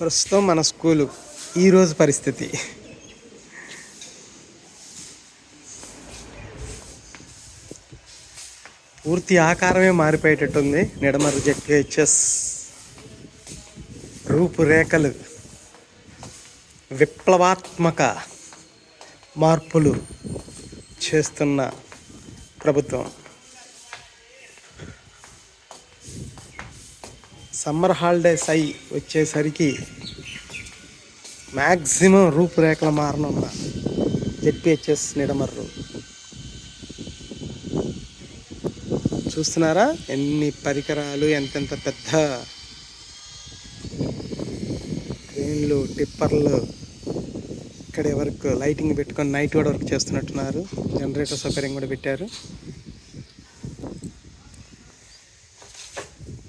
ప్రస్తుతం మన స్కూలు ఈరోజు పరిస్థితి. పూర్తి ఆకారమే మారిపోయేటట్టుంది. నిడమర్రు జెట్హెచ్ఎస్ రూపురేఖలు విప్లవాత్మక మార్పులు చేస్తున్న ప్రభుత్వం. సమ్మర్ హాలిడేస్ అయి వచ్చేసరికి మ్యాక్సిమం రూపురేఖలు మారనున్న జెడ్పిహెచ్ఎస్ నిడమర్రు. చూస్తున్నారా? ఎన్ని పరికరాలు ఎంతెంత పెద్ద క్రెయిన్లు టిప్పర్లు. ఇక్కడే వరకు లైటింగ్ పెట్టుకొని నైట్ కూడా వర్క్ చేస్తున్నట్టున్నారు. జనరేటర్ సౌకర్యం కూడా పెట్టారు.